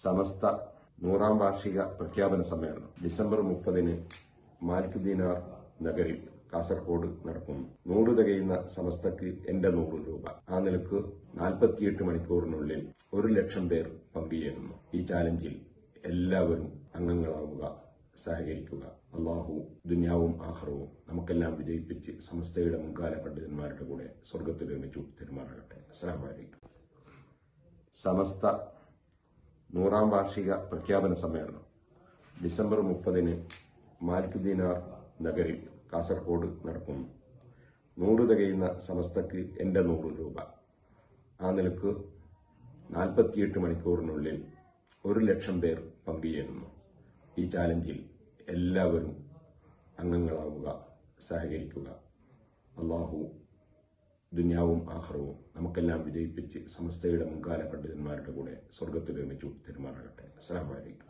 സമസ്ത നൂറാം വാർഷിക പ്രഖ്യാപന സമ്മേളനം ഡിസംബർ മുപ്പതിന് മാൽക്കുദീനാർ ദീനാർ നഗരിൽ കാസർഗോഡ് നടക്കുന്നു നൂറ് തികയുന്ന സമസ്തക്ക് എന്റെ നൂറ് രൂപ. ആ നിലയ്ക്ക് നാൽപ്പത്തിയെട്ട് മണിക്കൂറിനുള്ളിൽ ഒരു ലക്ഷം പേർ പങ്കുചേരുന്നു. ഈ ചാലഞ്ചിൽ എല്ലാവരും അംഗങ്ങളാവുക സഹകരിക്കുക. അള്ളാഹു ദുന്യാവും ആഹ്റവും നമുക്കെല്ലാം വിജയിപ്പിച്ച് സമസ്തയുടെ മുൻകാല പണ്ഡിതന്മാരുടെ കൂടെ സ്വർഗത്തിൽ ഒരുമിച്ചു പെരുമാറട്ടെ അസ്സാം വലൈക്കും സമസ്ത നൂറാം വാർഷിക പ്രഖ്യാപന സമ്മേളനം ഡിസംബർ മുപ്പതിന് മാലിക്കുദ്ദീനാർ നഗറിൽ കാസർഗോഡ് നടക്കുന്നു. നൂറ് തികയുന്ന സമസ്തക്ക് എന്റെ നൂറ് രൂപ. ആ നിലയ്ക്ക് നാൽപ്പത്തിയെട്ട് മണിക്കൂറിനുള്ളിൽ ഒരു ലക്ഷം പേർ പങ്കുചേരുന്നു. ഈ ചാലഞ്ചിൽ എല്ലാവരും അംഗങ്ങളാവുക സഹകരിക്കുക. അള്ളാഹു ദുന്യാവും ആഹ്റവും നമുക്കെല്ലാം വിജയിപ്പിച്ച് സമസ്തയുടെ മുൻകാല പണ്ഡിതന്മാരുടെ കൂടെ സ്വർഗത്തിൽ ഒരുമിച്ചു പെരുമാറട്ടെ അസ്സാം വലൈക്കും